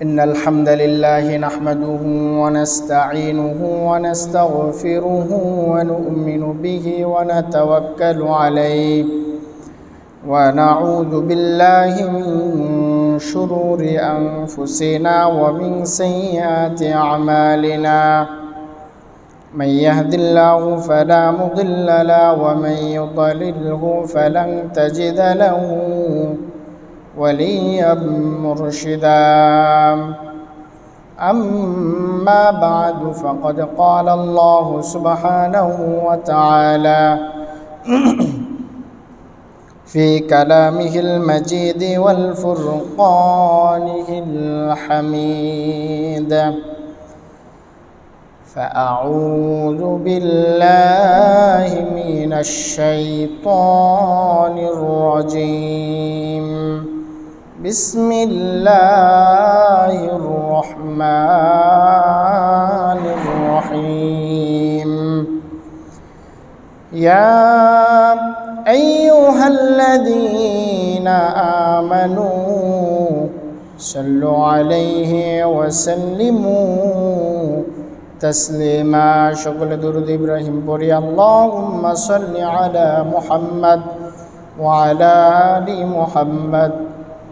إن الحمد لله نحمده ونستعينه ونستغفره ونؤمن به ونتوكل عليه ونعوذ بالله من شرور أنفسنا ومن سيئات أعمالنا. من يهد الله فلا مضل له ومن يضلله فلن تجد له وليا مرشدا. أما بعد فقد قال الله سبحانه وتعالى في كلامه المجيد والفرقانه الحميد. فأعوذ بالله من الشيطان الرجيم. بسم الله الرحمن الرحيم. يا أيها الذين آمنوا صلوا عليه وسلموا تسليما. شكل درود إبراهيم بوري. اللهم صل على محمد وعلى آل محمد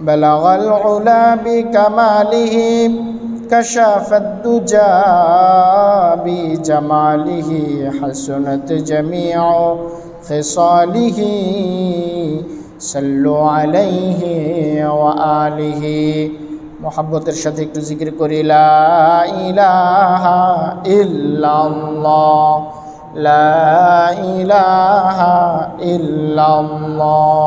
بلغ العلا بكماله كشف الدجى بجماله حسنت جميع خصاله صلوا عليه وآله মোহাব্বতের সাথে একটু জিকির করি লা ইলাহা ইল্লাল্লাহ লা ইলাহা ইল্লাল্লাহ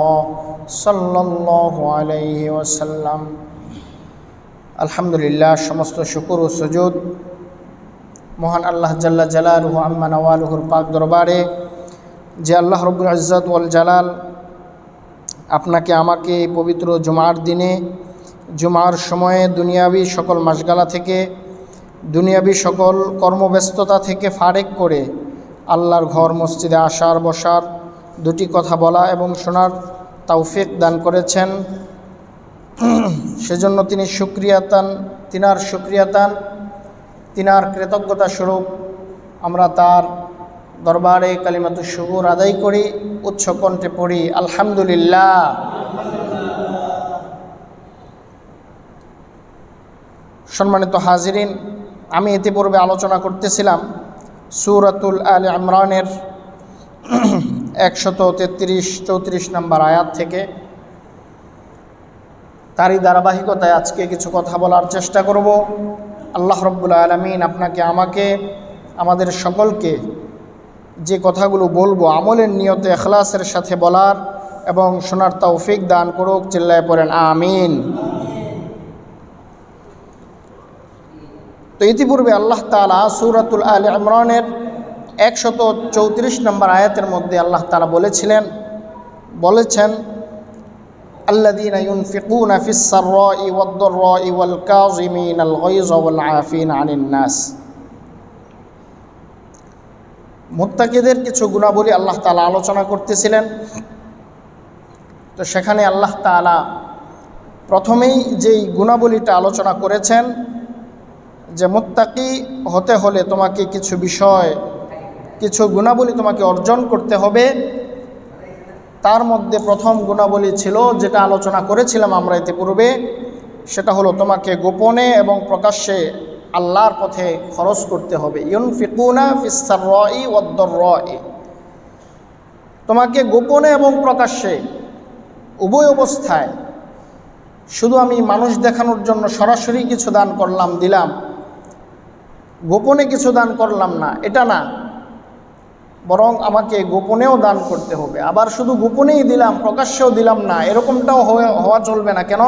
সাল্লাহ আলাইহি ওয়াসাল্লাম। আলহামদুলিল্লাহ, সমস্ত শুকুর ও সুজুদ। মহান আল্লাহ জাল্লা জালালুহ আম্মা নওয়ালুহুর পাক দরবারে, যে আল্লাহ রবুল আজাদ ওয়াল জালাল আপনাকে, আমাকে পবিত্র জুমার দিনে, জুমার সময়ে দুনিয়াবি সকল মাসগালা থেকে, দুনিয়াবি সকল কর্মব্যস্ততা থেকে ফারেক করে, আল্লাহর ঘর, মসজিদে আসার বসার দুটি কথা বলা এবং শোনার তৌফিক দান করেছেন। সেজন্য তিনি সুক্রিয়াতান তিনার সুক্রিয়াতান তিনার কৃতজ্ঞতা স্বরূপ আমরা তার দরবারে কালিমাতু শুকুর আদায় করি উচ্চ কণ্ঠে পড়ি, আলহামদুলিল্লাহ। সম্মানিত হাজিরিন, আমি ইতিপূর্বে আলোচনা করতেছিলাম সুরাতুল আল ইমরানের একশত তেত্রিশ, চৌত্রিশ নম্বর আয়াত থেকে। তারই ধারাবাহিকতায় আজকে কিছু কথা বলার চেষ্টা করব। আল্লাহ রব্বুল আলমিন আপনাকে, আমাকে, আমাদের সকলকে যে কথাগুলো বলব, আমলের নিয়তে, এখলাসের সাথে বলার এবং শোনার তৌফিক দান করুক, চিল্লায় পড়েন, আমিন। তো ইতিপূর্বে আল্লাহ তালা সুরাতুল আল ইমরানের একশত চৌত্রিশ নম্বর আয়াতের মধ্যে আল্লাহ তালা বলেছিলেন বলেছেন الذين ينفقون في السراء والضراء والكاظمين الغيظ والعافين عن الناس মুত্তাকিদের কিছু গুণাবলী আল্লাহ তালা আলোচনা করতেছিলেন তো সেখানে আল্লাহ তালা প্রথমেই যেই গুণাবলীটা আলোচনা করেছেন যে মোত্তাকি হতে হলে তোমাকে কিছু বিষয় কিছু গুণাবলী তোমাকে অর্জন করতে হবে। তার মধ্যে প্রথম গুণাবলী ছিল যেটা আলোচনা করেছিলাম আমরা ইতিপূর্বে, সেটা হলো তোমাকে গোপনে এবং প্রকাশ্যে আল্লাহর পথে খরচ করতে হবে। ইয়ন ফিকুনা ফিসার ই তোমাকে গোপনে এবং প্রকাশ্যে উভয় অবস্থায় শুধু আমি মানুষ দেখানোর জন্য সরাসরি কিছু দান করলাম, দিলাম। গোপনে কিছু দান করলাম না, এটা না। বরং আমাকে গোপনেও দান করতে হবে। আবার শুধু গোপনেই দিলাম, প্রকাশ্যেও দিলাম না, এরকমটাও হওয়া চলবে না। কেন?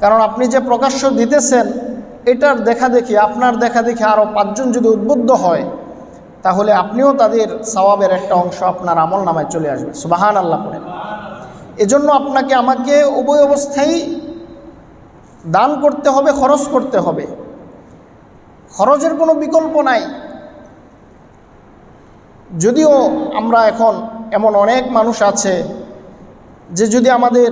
কারণ আপনি যে প্রকাশ্য দিতেছেন, এটার দেখা দেখি আপনার দেখা দেখি আরও পাঁচজন যদি উদ্বুদ্ধ হয়, তাহলে আপনিও তাদের সওয়াবের একটা অংশ আপনার আমল নামায় চলে আসবে। সুবাহান আল্লাহ করে এজন্য আপনাকে, আমাকে উভয় অবস্থায় দান করতে হবে, খরচ করতে হবে। খরচের কোনো বিকল্প নাই। যদিও আমরা এখন এমন অনেক মানুষ আছে যে যদি আমাদের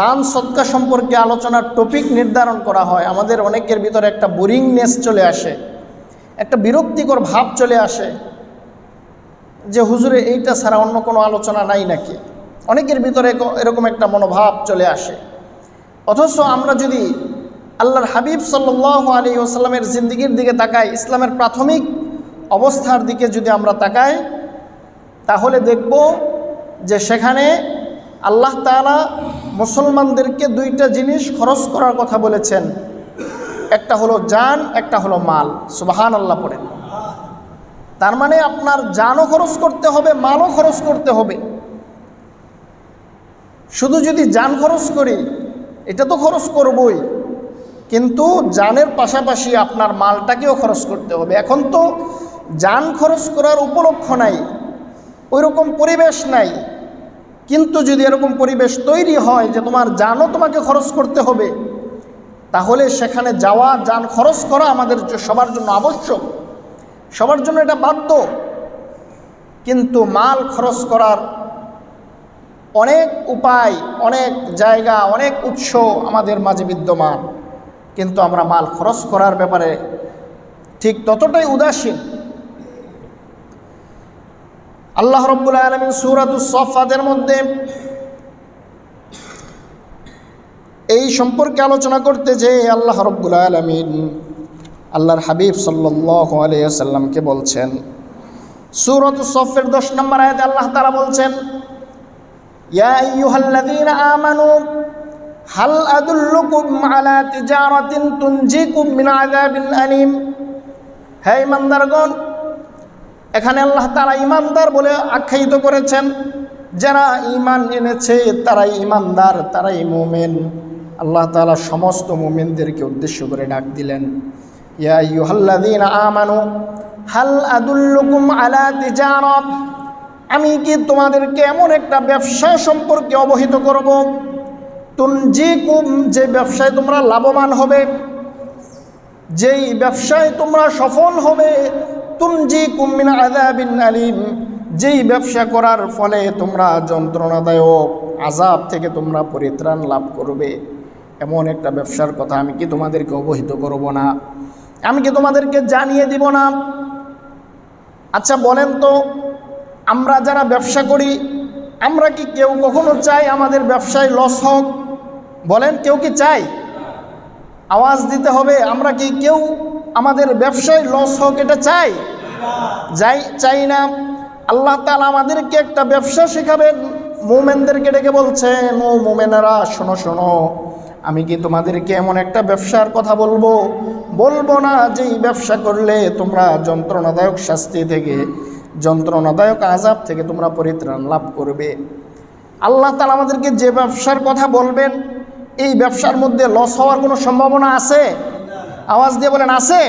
দান সৎকা সম্পর্কে আলোচনার টপিক নির্ধারণ করা হয়, আমাদের অনেকের ভিতরে একটা বোরিংনেস চলে আসে, একটা বিরক্তিকর ভাব চলে আসে যে হুজুরে এইটা ছাড়া অন্য কোনো আলোচনা নাই নাকি? অনেকের ভিতরে এরকম একটা মনোভাব চলে আসে। অথচ আমরা যদি আল্লাহর হাবিব সাল্লাহ আলী ওসাল্লামের জিন্দিগির দিকে তাকাই, ইসলামের প্রাথমিক অবস্থার দিকে যদি আমরা তাকাই, তাহলে দেখব যে সেখানে আল্লাহ তালা মুসলমানদেরকে দুইটা জিনিস খরচ করার কথা বলেছেন। একটা হলো জান, একটা হলো মাল। সুবাহান আল্লাহ পড়েন তার মানে আপনার জানও খরচ করতে হবে, মালও খরচ করতে হবে। শুধু যদি যান খরচ করি, এটা তো খরচ করবই। কিন্তু জানের পাশাপাশি আপনার মালটাকেও খরচ করতে হবে। এখন তো যান খরচ করার উপলক্ষ নাই ওই রকম পরিবেশ নাই। কিন্তু যদি এরকম পরিবেশ তৈরি হয় যে তোমার যানও তোমাকে খরচ করতে হবে, তাহলে সেখানে যাওয়া, যান খরচ করা আমাদের সবার জন্য আবশ্যক। সবার জন্য এটা বাধ্য। কিন্তু মাল খরচ করার অনেক উপায়, অনেক জায়গা, অনেক উৎস আমাদের মাঝে বিদ্যমান। কিন্তু আমরা মাল খরচ করার ব্যাপারে ঠিক ততটাই উদাসীন আল্লাহ রব্বুল আলমিন সুরাতুসফাদের মধ্যে এই সম্পর্কে আলোচনা করতে যে আল্লাহ রব্বুল আলমিন আল্লাহর হাবিব সাল্লাহ আলিয়াল্লামকে বলছেন সুরত সফের দশ নম্বর আয়াতে আল্লাহ তারা বলছেন হে ইমানদারগণ এখানে আল্লাহ তারা ইমানদার বলে আখ্যায়িত করেছেন, যারা ইমান এনেছে তারাই ইমানদার তারাই মোমেন। আল্লাহ তালা সমস্ত মোমেনদেরকে উদ্দেশ্য করে ডাক দিলেন। ইয়া আলা আমি কি তোমাদেরকে এমন একটা ব্যবসা সম্পর্কে অবহিত করব? তুন যে কুম যে ব্যবসায় তোমরা লাভবান হবে, যেই ব্যবসায় তোমরা সফল হবে তুমজি কুমিন আদাবিন আলিম। যেই ব্যবসা করার ফলে তোমরা যন্ত্রণাদায়ক আজাব থেকে তোমরা পরিত্রাণ লাভ করবে। এমন একটা ব্যবসার কথা আমি কি তোমাদেরকে অবহিত করব না? আমি কি তোমাদেরকে জানিয়ে দিব না? আচ্ছা বলেন তো, আমরা যারা ব্যবসা করি, আমরা কি কেউ কখনো চাই আমাদের ব্যবসায় লস হোক? বলেন, কেউ কি চাই আওয়াজ দিতে হবে, আমরা কি কেউ আমাদের ব্যবসায় লস হোক, এটা চাই। যাই, চাই না। আল্লাহ তালা আমাদেরকে একটা ব্যবসা শেখাবেন। মোমেনদেরকে ডেকে বলছেন ও মোমেনারা, শোনো শোনো, আমি কি তোমাদেরকে এমন একটা ব্যবসার কথা বলব? বলব না যে ব্যবসা করলে তোমরা যন্ত্রণাদায়ক শাস্তি থেকে, যন্ত্রণাদায়ক আজাব থেকে তোমরা পরিত্রাণ লাভ করবে। আল্লাহ তালা আমাদেরকে যে ব্যবসার কথা বলবেন, এই ব্যবসার মধ্যে লস হওয়ার কোনো সম্ভাবনা আছে? আওয়াজ দিয়ে বলেন, আছে?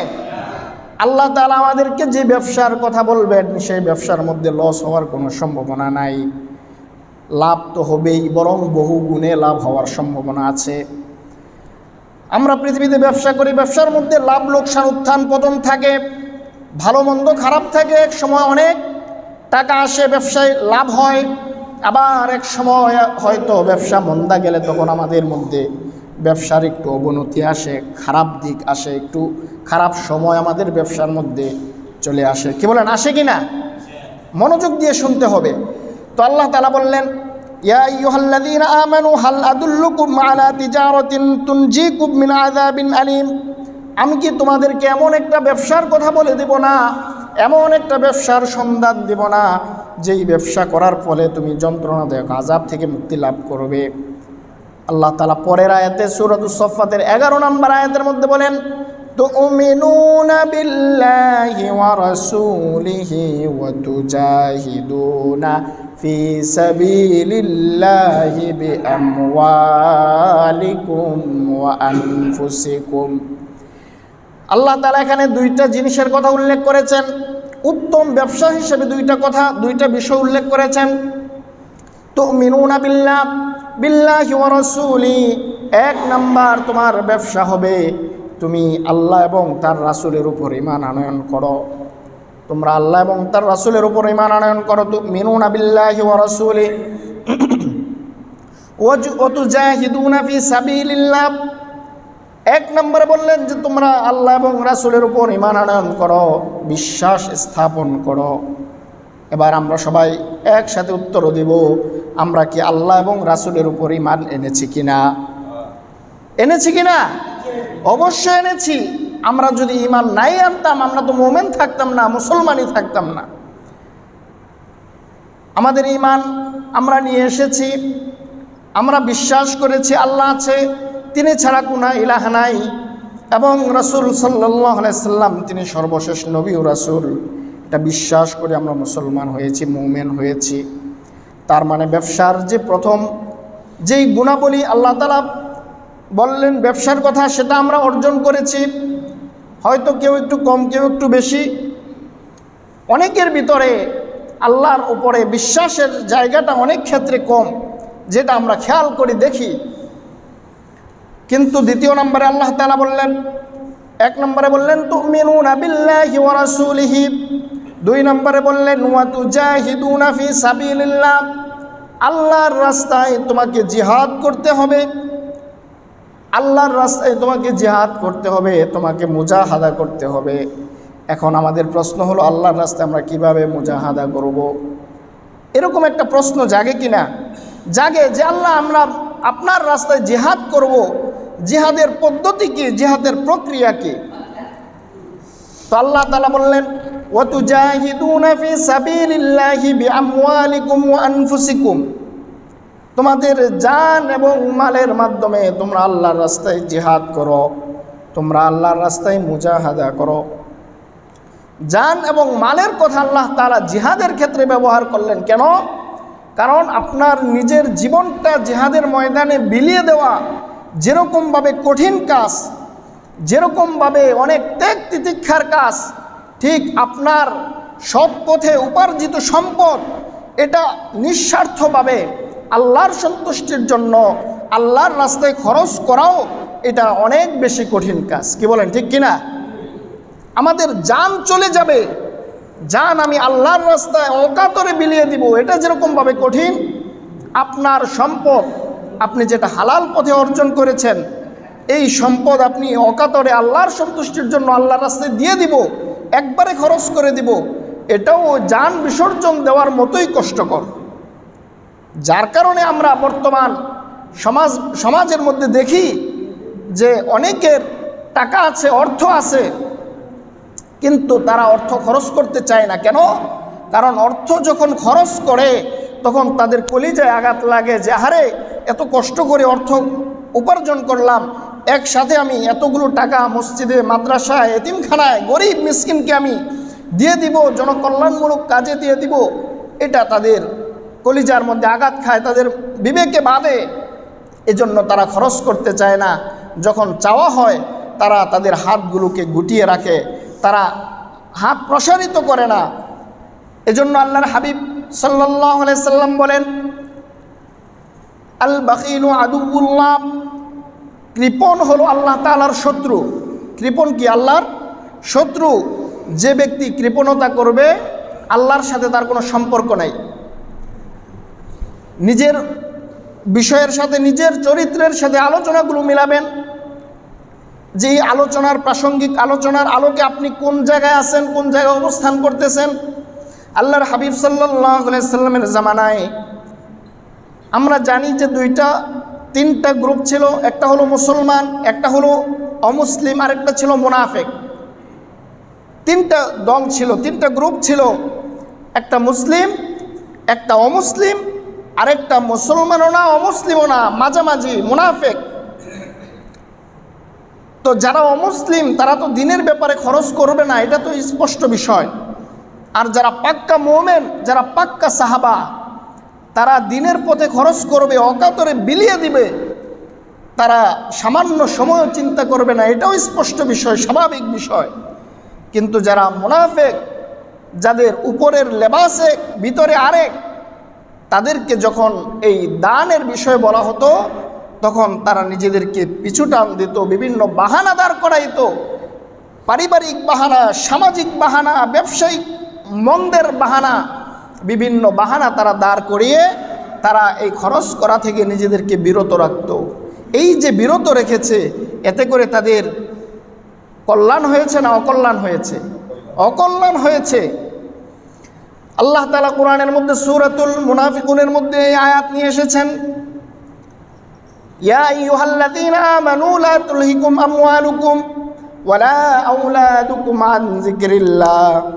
আল্লাহ তালা আমাদেরকে যে ব্যবসার কথা বলবেন, সেই ব্যবসার মধ্যে লস হওয়ার কোনো সম্ভাবনা নাই। লাভ তো হবেই, বরং বহু গুণে লাভ হওয়ার সম্ভাবনা আছে। আমরা পৃথিবীতে ব্যবসা করি, ব্যবসার মধ্যে লাভ, লোকসান, উত্থান, পতন থাকে, ভালো, মন্দ, খারাপ থাকে, এক সময় অনেক টাকা আসে ব্যবসায়, লাভ হয়, আবার এক সময় হয়তো ব্যবসা মন্দা গেলে তখন আমাদের মধ্যে ব্যবসার একটু অবনতি আসে, খারাপ দিক আসে, একটু খারাপ সময় আমাদের ব্যবসার মধ্যে চলে আসে। কি বলেন, আসে কি না মনোযোগ দিয়ে শুনতে হবে। তো আল্লাহ তালা বললেন আমি কি তোমাদেরকে এমন একটা ব্যবসার কথা বলে দেব না? এমন একটা ব্যবসার সন্ধান দেব না, যেই ব্যবসা করার ফলে তুমি যন্ত্রণাদায়ক আজাব থেকে মুক্তি লাভ করবে। আল্লাহ তালা পরের আয়াতে সুরত সফাতের এগারো নম্বর আয়াতের মধ্যে বলেন تؤمنون بالله ورسوله وتجاهدون في سبيل الله بأموالكم وأنفسكم আল্লাহ তালা এখানে দুইটা জিনিসের কথা উল্লেখ করেছেন উত্তম ব্যবসা হিসেবে দুইটা কথা দুইটা বিষয় উল্লেখ করেছেন তো মিনুনা বিল্লাহ বিল্লাহ রসুলি, এক নাম্বার তোমার ব্যবসা হবে, তুমি আল্লাহ এবং তার রাসুলের উপর ইমান আনয়ন করো। তোমরা আল্লাহ এবং তার রাসুলের উপর ইমান আনয়ন করো। তো বিল্লাহ রসুলি। ওতু জাহিদুনা ফি সাবিলিল্লাহ। এক নম্বরে বললেন যে তোমরা আল্লাহ এবং রাসুলের উপর ইমান আনয়ন করো, বিশ্বাস স্থাপন করো। এবার আমরা সবাই একসাথে উত্তর দিব আমরা কি আল্লাহ এবং রাসুলের উপর ইমান এনেছি কিনা? এনেছি কিনা? অবশ্যই এনেছি। আমরা যদি ইমান নাই আনতাম, আমরা তো মোমেন থাকতাম না, মুসলমানই থাকতাম না। আমাদের ইমান আমরা নিয়ে এসেছি, আমরা বিশ্বাস করেছি আল্লাহ আছে, তিনি ছাড়া কোনা ইলাহ নাই। এবং রাসুল সাল্লাম, তিনি সর্বশেষ নবী ও রাসুল। এটা বিশ্বাস করে আমরা মুসলমান হয়েছি, মুমেন হয়েছি। তার মানে ব্যবসার যে প্রথম যেই গুণাবলী আল্লাহ তালা বললেন ব্যবসার কথা, সেটা আমরা অর্জন করেছি। হয়তো কেউ একটু কম, কেউ একটু বেশি। অনেকের ভিতরে আল্লাহর উপরে বিশ্বাসের জায়গাটা অনেক ক্ষেত্রে কম, যেটা আমরা খেয়াল করি দেখি। কিন্তু দ্বিতীয় নম্বরে আল্লাহ তালা বললেন, এক নম্বরে বললেন তো মিনুন আবিল্লাহি ওয়ারাসুলিহি দুই নম্বরে বললেন ওয়াতু জাহিদুনা ফি সাবিলিল্লাহ। আল্লাহর রাস্তায় তোমাকে জিহাদ করতে হবে। আল্লাহর রাস্তায় তোমাকে জিহাদ করতে হবে, তোমাকে মুজাহাদা করতে হবে। এখন আমাদের প্রশ্ন হলো, আল্লাহর রাস্তায় আমরা কীভাবে মুজাহাদা করব। এরকম একটা প্রশ্ন জাগে কিনা জাগে যে, আল্লাহ, আমরা আপনার রাস্তায় জিহাদ করব। জিহাদের পদ্ধতি কি? জিহাদের প্রক্রিয়া কি? তো আল্লাহ তালা বললেন আনফুসিকুম। তোমাদের জান এবং মালের মাধ্যমে তোমরা আল্লাহর রাস্তায় জিহাদ করো, তোমরা আল্লাহর রাস্তায় মুজাহাদা করো। জান এবং মালের কথা আল্লাহ তারা জিহাদের ক্ষেত্রে ব্যবহার করলেন কেন? কারণ আপনার নিজের জীবনটা জিহাদের ময়দানে বিলিয়ে দেওয়া যেরকমভাবে কঠিন কাজ, যেরকমভাবে অনেক ত্যাগ তিতিক্ষার কাজ ঠিক আপনার সৎ পথে উপার্জিত সম্পদ, এটা নিঃস্বার্থভাবে আল্লাহর সন্তুষ্টির জন্য আল্লাহর রাস্তায় খরচ করাও এটা অনেক বেশি কঠিন কাজ। কি বলেন, ঠিক কিনা আমাদের যান চলে যাবে, যান আমি আল্লাহর রাস্তায় অকাতরে বিলিয়ে দিব, এটা যেরকমভাবে কঠিন, আপনার সম্পদ আপনি যেটা হালাল পথে অর্জন করেছেন, এই সম্পদ আপনি অকাতরে আল্লাহর সন্তুষ্টির জন্য আল্লাহর রাস্তায় দিয়ে দিব একবারে খরচ করে দিব। এটাও যান বিসর্জন দেওয়ার মতোই কষ্টকর। যার কারণে আমরা বর্তমান সমাজ, সমাজের মধ্যে দেখি যে অনেকের টাকা আছে, অর্থ আছে, কিন্তু তারা অর্থ খরচ করতে চায় না। কেন? কারণ অর্থ যখন খরচ করে, তখন তাদের কলিজায় আঘাত লাগে যে হারে এত কষ্ট করে অর্থ উপার্জন করলাম একসাথে আমি এতগুলো টাকা মসজিদে, মাদ্রাসায়, এতিমখানায় গরিব মিসকিনকে আমি দিয়ে দিব, জনকল্যাণমূলক কাজে দিয়ে দিব। এটা তাদের কলিজার মধ্যে আঘাত খায়, তাদের বিবেকে বাঁধে। এজন্য তারা খরচ করতে চায় না। যখন চাওয়া হয়, তারা তাদের হাতগুলোকে গুটিয়ে রাখে। তারা হাত প্রসারিত করে না। এজন্য আল্লাহর হাবিব সাল্লাহ সাল্লাম বলেন আল বাকিল আদুবুল্লাহ কৃপণ হলো আল্লাহ তালার শত্রু। কৃপণ কি আল্লাহর? শত্রু, যে ব্যক্তি কৃপণতা করবে, আল্লাহর সাথে তার কোনো সম্পর্ক নাই। নিজের বিষয়ের সাথে, নিজের চরিত্রের সাথে আলোচনাগুলো মিলাবেন। যে আলোচনার প্রাসঙ্গিক আলোচনার আলোকে আপনি কোন জায়গায় আছেন, কোন জায়গায় অবস্থান করতেছেন, আল্লাহর হাবিব সাল্লাহ সাল্লামের জামানায় আমরা জানি যে দুইটা তিনটা গ্রুপ ছিল, একটা হলো মুসলমান, একটা হলো অমুসলিম, আরেকটা ছিল মোনাফেক। তিনটা দল ছিল, তিনটা গ্রুপ ছিল, একটা মুসলিম, একটা অমুসলিম, আরেকটা মুসলমানও না, অমুসলিমও না, মাঝামাঝি, মুনাফেক। তো যারা অমুসলিম, তারা তো দিনের ব্যাপারে খরচ করবে না, এটা তো স্পষ্ট বিষয়। আর যারা পাক্কা মোমেন, যারা পাক্কা সাহাবা তারা দিনের পথে খরচ করবে, অকাতরে বিলিয়ে দিবে, তারা সামান্য সময়ও চিন্তা করবে না। এটাও স্পষ্ট বিষয়, স্বাভাবিক বিষয়। কিন্তু যারা মুনাফেক, যাদের উপরের লেবাসে ভিতরে আরেক, তাদেরকে যখন এই দানের বিষয়ে বলা হতো, তখন তারা নিজেদেরকে পিছু টান দিত, বিভিন্ন বাহানা দাঁড় করাইতো। পারিবারিক বাহানা, সামাজিক বাহানা, ব্যবসায়িক মন্দের বাহানা বিভিন্ন বাহানা তারা দাঁড় করিয়ে তারা এই খরচ করা থেকে নিজেদেরকে বিরত রাখত। এই যে বিরত রেখেছে, এতে করে তাদের কল্যাণ হয়েছে না অকল্যাণ হয়েছে? অকল্যাণ হয়েছে। আল্লাহ তালা কোরআনের মধ্যে, সুরাতুল মুনাফিকুনের মধ্যে এই আয়াত নিয়ে এসেছেন। ইয়া যিকরিল্লাহ।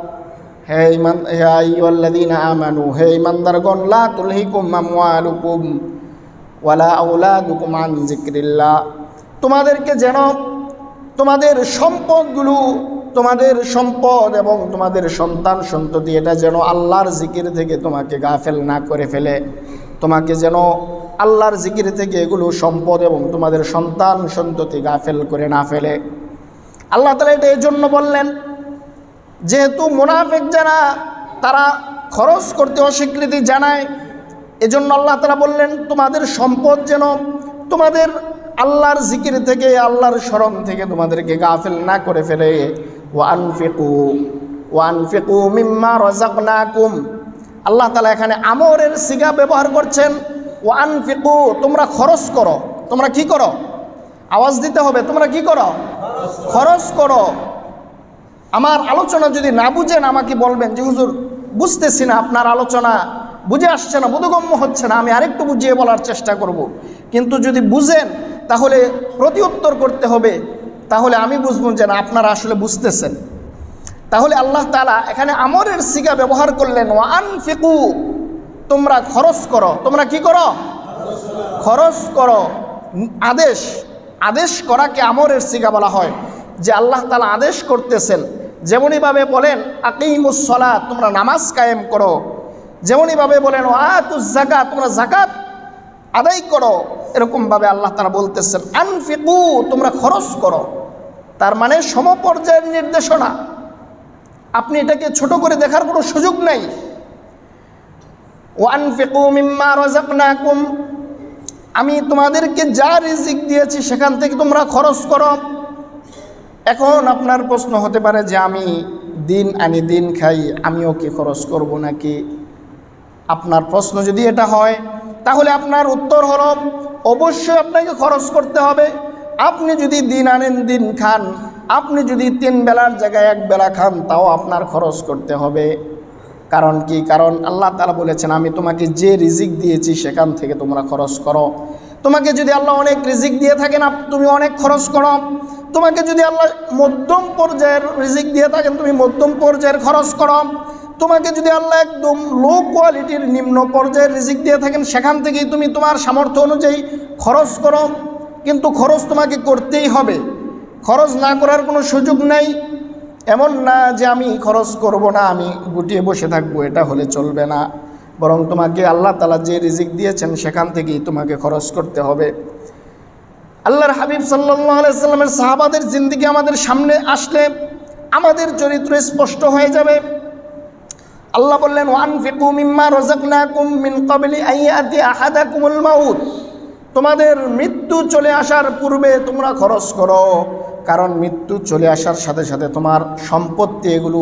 হে ইমান, হে আইয়ুহাল্লাযীনা আমানু, হে ইমানদারগণ লা তুলহিকুম আমওয়ালুকুম ওয়ালা আওলাদুকুম আন যিকরিল্লাহ। তোমাদেরকে যেন তোমাদের সম্পদগুলো, তোমাদের সম্পদ এবং তোমাদের সন্তান সন্ততি, এটা যেন আল্লাহর জিকির থেকে তোমাকে গাফেল না করে ফেলে। তোমাকে যেন আল্লাহর জিকির থেকে এগুলো সম্পদ এবং তোমাদের সন্তান সন্ততি গাফেল করে না ফেলে। আল্লাহ তালা এটা এই জন্য বললেন যেহেতু মুনাফেক যারা, তারা খরচ করতে অস্বীকৃতি জানায়। এজন্য আল্লাহ তারা বললেন, তোমাদের সম্পদ যেন তোমাদের আল্লাহর জিকির থেকে, আল্লাহর স্মরণ থেকে তোমাদেরকে গাফেল না করে ফেলে। ওয়ান ফেকু ওয়ান ফেকু মিম্মা রজাক না কুম আল্লাহ তালা এখানে আমরের সিগা ব্যবহার করছেন। ওয়ান ফেকু তোমরা খরচ করো। তোমরা কি করো? আওয়াজ দিতে হবে, তোমরা কি করো? খরচ করো। আমার আলোচনা যদি না বুঝেন আমাকে বলবেন যে, হুজুর, বুঝতেছি না আপনার আলোচনা, বুঝে আসছে না, বোধগম্য হচ্ছে না, আমি আরেকটু বুঝিয়ে বলার চেষ্টা করব। কিন্তু যদি বুঝেন, তাহলে প্রতি উত্তর করতে হবে। তাহলে আমি বুঝব যে, না, আপনারা আসলে বুঝতেছেন। তাহলে আল্লাহ তালা এখানে আমরের সিগা ব্যবহার করলেন ওয়ান ফিকু তোমরা খরচ করো। তোমরা কি করো? খরচ করো। আদেশ আদেশ করাকে আমরের সিগা বলা হয়, যে আল্লাহ তালা আদেশ করতেছেন। যেমনইভাবে বলেন আকিমুসলা তোমরা নামাজ কায়েম করো। যেমনইভাবে বলেন আতুজ জাকাত তোমরা জাকাত আদায় করো। এরকমভাবে আল্লাহ তারা বলতেছেন, আনফিকু তোমরা খরচ করো। তার মানে সমপর্যায়ের নির্দেশনা। আপনি এটাকে ছোট করে দেখার কোনো সুযোগ নেই। ওয়ানফিকু মিম্মা রাযাকনাকুম আমি তোমাদেরকে যা রিজিক দিয়েছি, সেখান থেকে তোমরা খরচ করো। এখন আপনার প্রশ্ন হতে পারে যে আমি দিন আনি দিন খাই, আমিও কি খরচ করব নাকি? আপনার প্রশ্ন যদি এটা হয়, তাহলে আপনার উত্তর হলো, অবশ্যই আপনাকে খরচ করতে হবে। আপনি যদি দিন আনেন দিন খান, আপনি যদি তিন বেলার জায়গায় এক বেলা খান, তাও আপনার খরচ করতে হবে। কারণ কি? কারণ আল্লাহ তালা বলেছেন, আমি তোমাকে যে রিজিক দিয়েছি, সেখান থেকে তোমরা খরচ করো। তোমাকে যদি আল্লাহ অনেক রিজিক দিয়ে থাকেন তুমি অনেক খরচ করো। তোমাকে যদি আল্লাহ মধ্যম পর্যায়ের রিজিক দিয়ে থাকেন, তুমি মধ্যম পর্যায়ের খরচ করো। তোমাকে যদি আল্লাহ একদম লো কোয়ালিটির নিম্ন পর্যায়ের রিজিক দিয়ে থাকেন, সেখান থেকেই তুমি তোমার সামর্থ্য অনুযায়ী খরচ করো। কিন্তু খরচ তোমাকে করতেই হবে। খরচ না করার কোনো সুযোগ নেই। এমন না যে আমি খরচ করব না, আমি গুটিয়ে বসে থাকব, এটা হলে চলবে না। বরং তোমাকে আল্লাহ তালা যে রিজিক দিয়েছেন, সেখান থেকেই তোমাকে খরচ করতে হবে। আল্লাহর হাবিব সাল্লামের সাহাবাদের জিন্দিগি আমাদের সামনে আসলে আমাদের চরিত্র স্পষ্ট হয়ে যাবে। আল্লাহ বললেন ওয়ান ফিকু মিম্মা রজাকনাকুম মিন কবলি আইয়াতি আহাদাকুমুল মাউত। তোমাদের মৃত্যু চলে আসার পূর্বে তোমরা খরচ করো, কারণ মৃত্যু চলে আসার সাথে সাথে তোমার সম্পত্তি এগুলো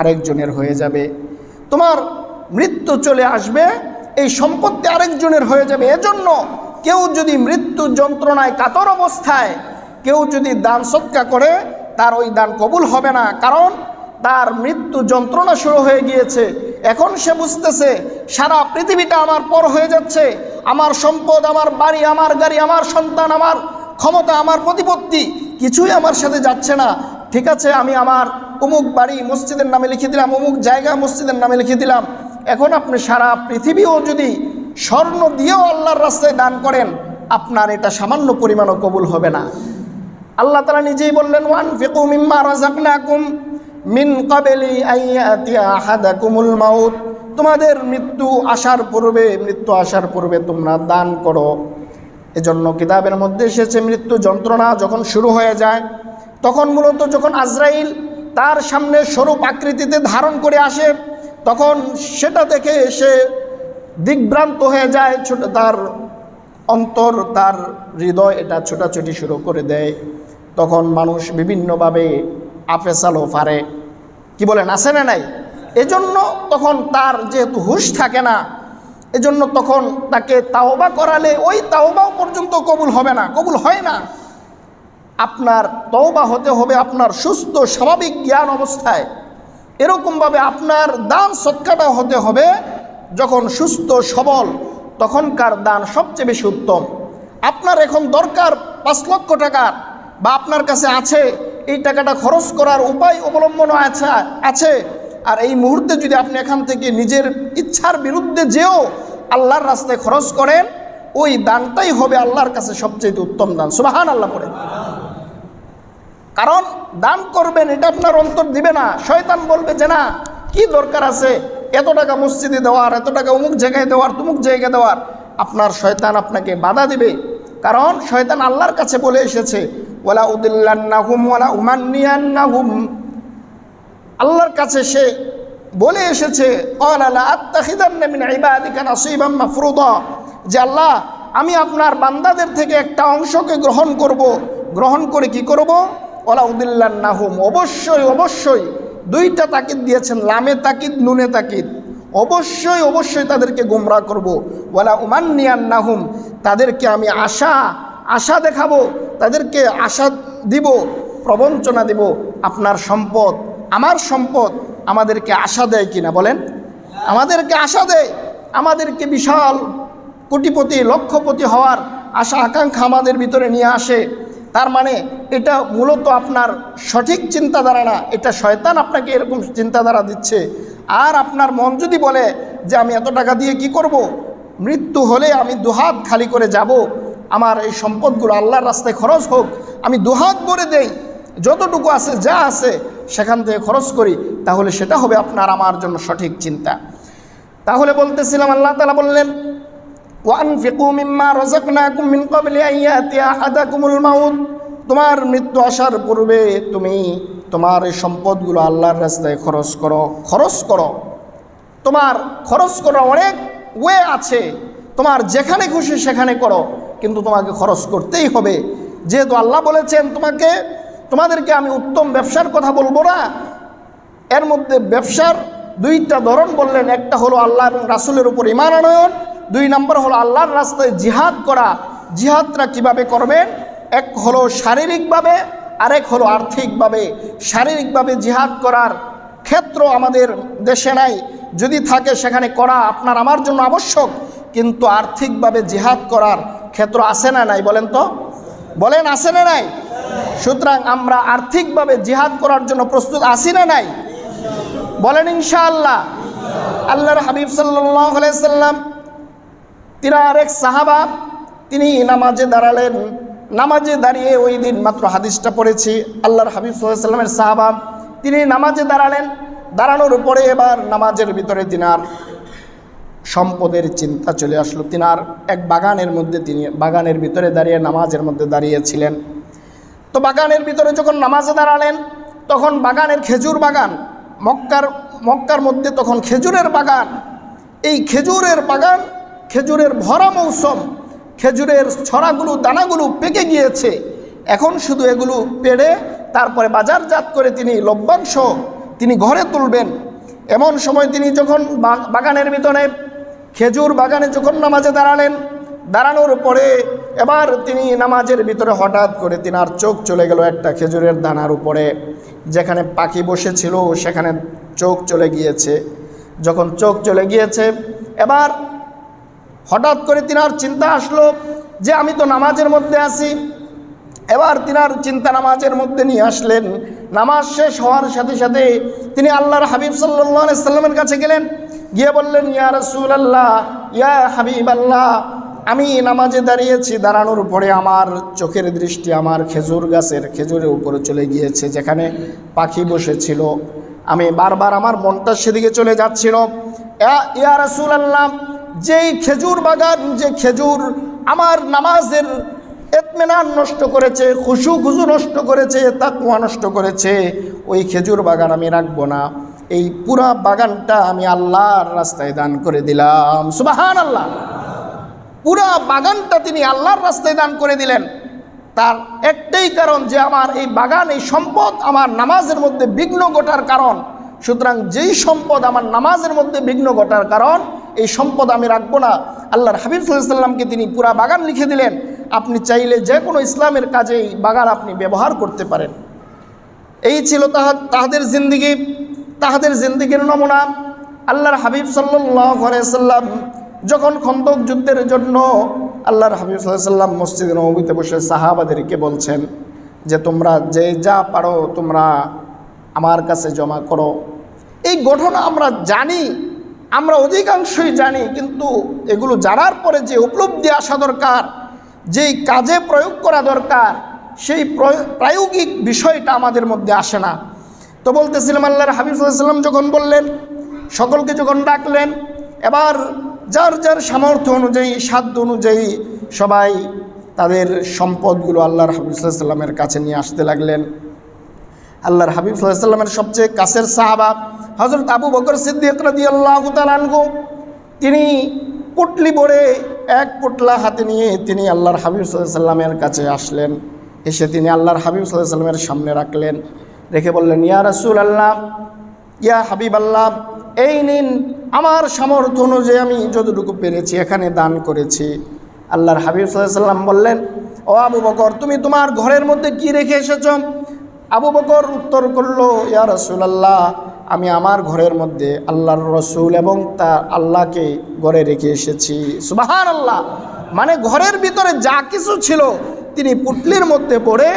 আরেকজনের হয়ে যাবে। তোমার মৃত্যু চলে আসবে, এই সম্পত্তি আরেকজনের হয়ে যাবে। এজন্য কেউ যদি মৃত্যু যন্ত্রণায় কাতর অবস্থায়, কেউ যদি দান সৎকা করে, তার ওই দান কবুল হবে না। কারণ তার মৃত্যু যন্ত্রণা শুরু হয়ে গিয়েছে। এখন সে বুঝতেছে, সারা পৃথিবীটা আমার পর হয়ে যাচ্ছে। আমার সম্পদ, আমার বাড়ি, আমার গাড়ি, আমার সন্তান, আমার ক্ষমতা, আমার প্রতিপত্তি কিছুই আমার সাথে যাচ্ছে না। ঠিক আছে, আমি আমার অমুক বাড়ি মসজিদের নামে লিখে দিলাম অমুক জায়গা মসজিদের নামে লিখে দিলাম। এখন আপনি সারা পৃথিবীও যদি স্বর্ণ দিয়েও আল্লাহর রাস্তায় দান করেন, আপনার এটা সামান্য পরিমাণও কবুল হবে না। আল্লাহ তালা নিজেই বললেন ওয়ান ফিকু মিম্মা রাজাকনাকুম মিন কাবেলি আহাদাকুমুল মাউত। তোমাদের মৃত্যু আসার পূর্বে, মৃত্যু আসার পূর্বে তোমরা দান করো। এজন্য কিতাবের মধ্যে এসেছে, মৃত্যু যন্ত্রণা যখন শুরু হয়ে যায়, তখন মূলত যখন আজরাইল তার সামনে স্বরূপ আকৃতিতে ধারণ করে আসে, তখন সেটা দেখে সে দিগ্ভ্রান্ত হয়ে যায়, ছোট তার অন্তর, তার হৃদয় এটা ছোটাছুটি শুরু করে দেয়। তখন মানুষ বিভিন্নভাবে আফেসালো পারে কি বলেন আসে না নাই? এজন্য তখন তার যেহেতু হুশ থাকে না, এজন্য তখন তাকে তাওবা করালে ওই তাওবাও পর্যন্ত কবুল হবে না, কবুল হয় না। আপনার তওবা হতে হবে আপনার সুস্থ, স্বাভাবিক জ্ঞান অবস্থায়। এরকমভাবে আপনার দান সৎকাটা হতে হবে যখন সুস্থ, সবল, তখনকার দান সবচেয়ে বেশি উত্তম। আপনার এখন দরকার পাঁচ লক্ষ টাকার বা আপনার কাছে আছে, এই টাকাটা খরচ করার উপায় অবলম্বন আছে আছে। আর এই মুহূর্তে যদি আপনি এখান থেকে নিজের ইচ্ছার বিরুদ্ধে যেও, আল্লাহর রাস্তায় খরচ করেন, ওই দানটাই হবে আল্লাহর কাছে সবচেয়ে উত্তম দান। সুবাহান আল্লাহ পড়ে। কারণ দান করবেন, এটা আপনার অন্তর দিবে না। শয়তান বলবে যে, না কি দরকার আছে? এত টাকা মসজিদে দেওয়ার, এত টাকা অমুক জায়গায় দেওয়ার, তুমুক জায়গায় দেওয়ার, আপনার শয়তান আপনাকে বাধা দিবে। কারণ শয়তান আল্লাহর কাছে বলে এসেছে ওলা উদুল্লান্নাহুম ওলা উমান্নিয়ান্নাহুম। আল্লাহর কাছে সে বলে এসেছে যে আল্লাহ, আমি আপনার বান্দাদের থেকে একটা অংশকে গ্রহণ করব। গ্রহণ করে কি করব? ওলা উদিল্লান নাহুম অবশ্যই অবশ্যই। দুইটা তাকিদ দিয়েছেন, লামে তাকিদ, নুনে তাকিদ। অবশ্যই অবশ্যই তাদেরকে গোমরা করব। ওলা উমান্নিয়ান নাহুম তাদেরকে আমি আশা আশা দেখাবো, তাদেরকে আশা দিব, প্রবঞ্চনা দিব, আপনার সম্পদ, আমার সম্পদ আমাদেরকে আশা দেয় কিনা বলেন? আমাদেরকে আশা দেয়, আমাদেরকে বিশাল কোটিপতি, লক্ষপতি হওয়ার আশা, আকাঙ্ক্ষা আমাদের ভিতরে নিয়ে আসে। তার মানে এটা মূলত আপনার সঠিক চিন্তাধারা না এটা শয়তান আপনাকে এরকম চিন্তাধারা দিচ্ছে। আর আপনার মন যদি বলে যে আমি এত টাকা দিয়ে কি করব। মৃত্যু হলে আমি দুহাত খালি করে যাব। আমার এই সম্পদগুলো আল্লাহর রাস্তায় খরচ হোক, আমি দুহাত ভরে দেই। যতটুকু আছে, যা আছে, সেখান থেকে খরচ করি, তাহলে সেটা হবে আপনার আমার জন্য সঠিক চিন্তা। তাহলে বলতেছিলাম, আল্লাহ তালা বললেন ওয়ানফিকু মিম্মা রাযাকনাকুম মিন ক্বাবলি আন ইয়াতিয়া আহাদাকুমুল মাউত। তোমার মৃত্যু আসার পূর্বে তুমি তোমার এই সম্পদগুলো আল্লাহর রাস্তায় খরচ করো খরচ করো। তোমার খরচ করার অনেক ওয়ে আছে। তোমার যেখানে খুশি সেখানে করো, কিন্তু তোমাকে খরচ করতেই হবে। যেহেতু আল্লাহ বলেছেন তোমাকে, তোমাদেরকে আমি উত্তম ব্যবসার কথা বলব না। এর মধ্যে ব্যবসার দুইটা ধরন বললেন, একটা হলো আল্লাহ এবং রাসুলের উপর ইমান আনয়ন দুই নম্বর হলো আল্লাহর রাস্তায় জিহাদ করা। জিহাদটা কীভাবে করবেন? এক হলো শারীরিকভাবে, আরেক হলো আর্থিকভাবে। শারীরিকভাবে জিহাদ করার ক্ষেত্র আমাদের দেশে নাই। যদি থাকে সেখানে করা আপনার আমার জন্য আবশ্যক, কিন্তু আর্থিকভাবে জিহাদ করার ক্ষেত্র আছে না নাই বলেন তো? বলেন, আছে না নাই? সুতরাং আমরা আর্থিকভাবে জিহাদ করার জন্য প্রস্তুত আছি না নাই? বলেন ইনশাআল্লাহ। আল্লাহর হাবিব সাল্লাম তিনার এক সাহাবা, তিনি নামাজে দাঁড়ালেন। নামাজে দাঁড়িয়ে ওই দিন মাত্র হাদিসটা পড়েছি, আল্লাহর হাবিব সাল্লামের সাহাবা, তিনি নামাজে দাঁড়ালেন। দাঁড়ানোর পরে এবার নামাজের ভিতরে তিনার সম্পদের চিন্তা চলে আসলো। তিনার এক বাগানের মধ্যে তিনি, বাগানের ভিতরে দাঁড়িয়ে নামাজের মধ্যে দাঁড়িয়েছিলেন। তো বাগানের ভিতরে যখন নামাজে দাঁড়ালেন, তখন বাগানের খেজুর বাগান মক্কার মক্কার মধ্যে তখন খেজুরের বাগান। এই খেজুরের বাগান, খেজুরের ভরা মৌসুম, খেজুরের ছড়াগুলো, দানাগুলো পেকে গিয়েছে। এখন শুধু এগুলো পেড়ে তারপরে বাজারজাত করে তিনি লভ্যাংশ তিনি ঘরে তুলবেন। এমন সময় তিনি যখন বাগানের ভিতরে খেজুর বাগানে যখন নামাজে দাঁড়ালেন, দাঁড়ানোর পরে এবার তিনি নামাজের ভিতরে হঠাৎ করে তিনার চোখ চলে গেল একটা খেজুরের দানার উপরে। যেখানে পাখি বসেছিল, সেখানে চোখ চলে গিয়েছে। যখন চোখ চলে গিয়েছে, এবার হঠাৎ করে তিনার চিন্তা আসলো যে আমি তো নামাজের মধ্যে আছি। এবার তিনার চিন্তা নামাজের মধ্যে নিয়ে আসলেন। নামাজ শেষ হওয়ার সাথে সাথে তিনি আল্লাহর হাবিব সাল্লাহ সাল্লামের কাছে গেলেন। গিয়ে বললেন, ইয়া রসুল আল্লাহ ইয়া হাবিব আল্লাহ আমি নামাজে দাঁড়িয়েছি, দাঁড়ানোর পরে আমার চোখের দৃষ্টি আমার খেজুর গাছের খেজুরের উপরে চলে গিয়েছে, যেখানে পাখি বসেছিল। আমি বারবার আমার মনটা সেদিকে চলে যাচ্ছিল। ইয়া- রসুল আল্লাহ যেই খেজুর বাগান, যে খেজুর আমার নামাজের এতমেনান নষ্ট করেছে, খুশু খুশু নষ্ট করেছে তাকুয়া নষ্ট করেছে, ওই খেজুর বাগান আমি রাখব না। এই পুরা বাগানটা আমি আল্লাহর রাস্তায় দান করে দিলাম। সুবাহান আল্লাহ পুরা বাগানটা তিনি আল্লাহর রাস্তায় দান করে দিলেন। তার একটাই কারণ যে আমার এই বাগান, এই সম্পদ আমার নামাজের মধ্যে বিঘ্ন ঘটার কারণ। সুতরাং যেই সম্পদ আমার নামাজের মধ্যে বিঘ্ন ঘটার কারণ, এই সম্পদ আমি রাখব না। আল্লাহর হাবিব সাল্লামকে তিনি পুরা বাগান লিখে দিলেন। আপনি চাইলে যে কোনো ইসলামের কাজে এই বাগান আপনি ব্যবহার করতে পারেন। এই ছিল তাহা তাহাদের জিন্দিগি। তাহাদের জিন্দিগির নমুনা। আল্লাহর হাবিব সাল্লাহ সাল্লাম যখন খন্দক যুদ্ধের জন্য আল্লাহর সাল্লাম মসজিদের নবীতে বসে সাহাবাদেরকে বলছেন যে তোমরা যে যা পারো তোমরা আমার কাছে জমা করো। এই ঘটনা আমরা জানি, আমরা অধিকাংশই জানি, কিন্তু এগুলো জানার পরে যে উপলব্ধি আসা দরকার, যেই কাজে প্রয়োগ করা দরকার, সেই প্রয়- প্রায়োগিক বিষয়টা আমাদের মধ্যে আসে না। তো বলতেছিলাম, আল্লাহর হাবিব সাল্লাম যখন বললেন, সকলকে যখন ডাকলেন, এবার যার যার সামর্থ্য অনুযায়ী, সাধ্য অনুযায়ী সবাই তাদের সম্পদগুলো আল্লাহর হাবিব সাল্লামের কাছে নিয়ে আসতে লাগলেন। আল্লাহর হাবিব সাল্লামের সবচেয়ে কাছের সাহাবা হজরত আবু বকর সিদ্দিক আল্লাহ তিনি পুটলি ভরে এক পুটলা হাতে নিয়ে তিনি আল্লাহর হাবিব সাল্লামের কাছে আসলেন। এসে তিনি আল্লাহর হাবিব সাল্লামের সামনে রাখলেন। রেখে বললেন, ইয়া রসুল আল্লাহ ইয়া হাবিব আল্লাহ এই নিন আমার সামর্থ্য অনুযায়ী আমি যতটুকু পেরেছি, এখানে দান করেছি। আল্লাহর হাবিব সাল্লাম বললেন, ও আবু বকর, তুমি তোমার ঘরের মধ্যে কি রেখে এসেছ? আবু বকর উত্তর করল, ইয়া রসুল আল্লাহ আমি আমার ঘরের মধ্যে আল্লাহর রসুল এবং তা আল্লাহকে ঘরে রেখে এসেছি। সুবাহান আল্লাহ মানে ঘরের ভিতরে যা কিছু ছিল, তিনি পুটলির মধ্যে পড়ে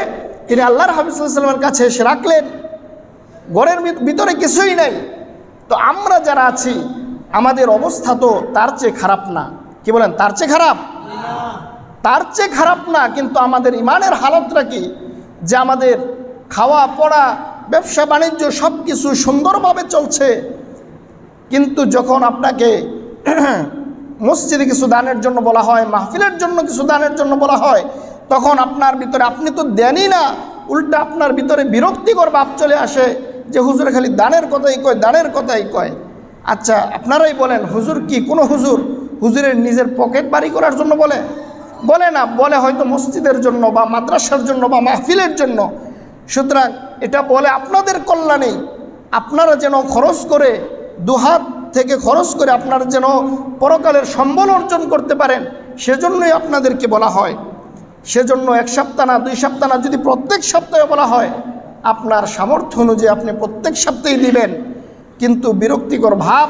তিনি আল্লাহর হাবিব সাল্লামের কাছে এসে রাখলেন। ঘরের ভিতরে কিছুই নাই। তো আমরা যারা আছি আমাদের অবস্থা তো তার চেয়ে খারাপ না। কি বলেন? তার চেয়ে খারাপ? তার চেয়ে খারাপ না, কিন্তু আমাদের ইমানের হালতটা কি? যে আমাদের খাওয়া, পড়া, ব্যবসা, বাণিজ্য সব কিছু সুন্দরভাবে চলছে। কিন্তু যখন আপনাকে মসজিদে কিছু দানের জন্য বলা হয়, মাহফিলের জন্য কিছু দানের জন্য বলা হয়, তখন আপনার ভিতরে আপনি তো দেনই না। উল্টা আপনার ভিতরে বিরক্তিকর ভাব চলে আসে যে হুজুর খালি দানের কথাই কয়, দানের কথাই কয়। আচ্ছা আপনারাই বলেন, হুজুর কি? কোনো হুজুর হুজুরের নিজের পকেট বাড়ি করার জন্য বলে? বলে না, বলে হয়তো মসজিদের জন্য বা মাদ্রাসার জন্য বা মাহফিলের জন্য। সুতরাং এটা বলে আপনাদের কল্যাণেই আপনারা যেন খরচ করে, দুহাত থেকে খরচ করে আপনারা যেন পরকালের সম্বল অর্জন করতে পারেন, সেজন্যই আপনাদেরকে বলা হয়। সেজন্য এক সপ্তাহ না, দুই সপ্তাহ না, যদি প্রত্যেক সপ্তাহে বলা হয়, আপনার সামর্থ্য অনুযায়ী আপনি প্রত্যেক সপ্তাহে দিবেন। কিন্তু বিরক্তিকর ভাব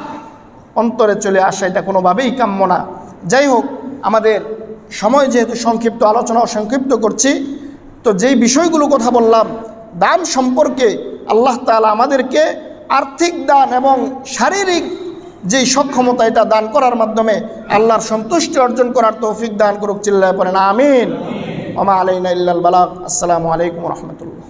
অন্তরে চলে আসা এটা কোনোভাবেই কাম্য না। যাই হোক, আমাদের সময় যেহেতু সংক্ষিপ্ত আলোচনা সংক্ষিপ্ত করছি, তো যেই বিষয়গুলো কথা বললাম, দান সম্পর্কে আল্লাহ তাআলা আমাদেরকে আর্থিক দান এবং শারীরিক যেই সক্ষমতা এটা দান করার মাধ্যমে আল্লাহর সন্তুষ্টি অর্জন করার তৌফিক দান করুক, চিল্লায় পড়েন, আমিন। ওমা আলাইনা বালাক আসসালামু আলাইকুম রহমতুল্লাহ।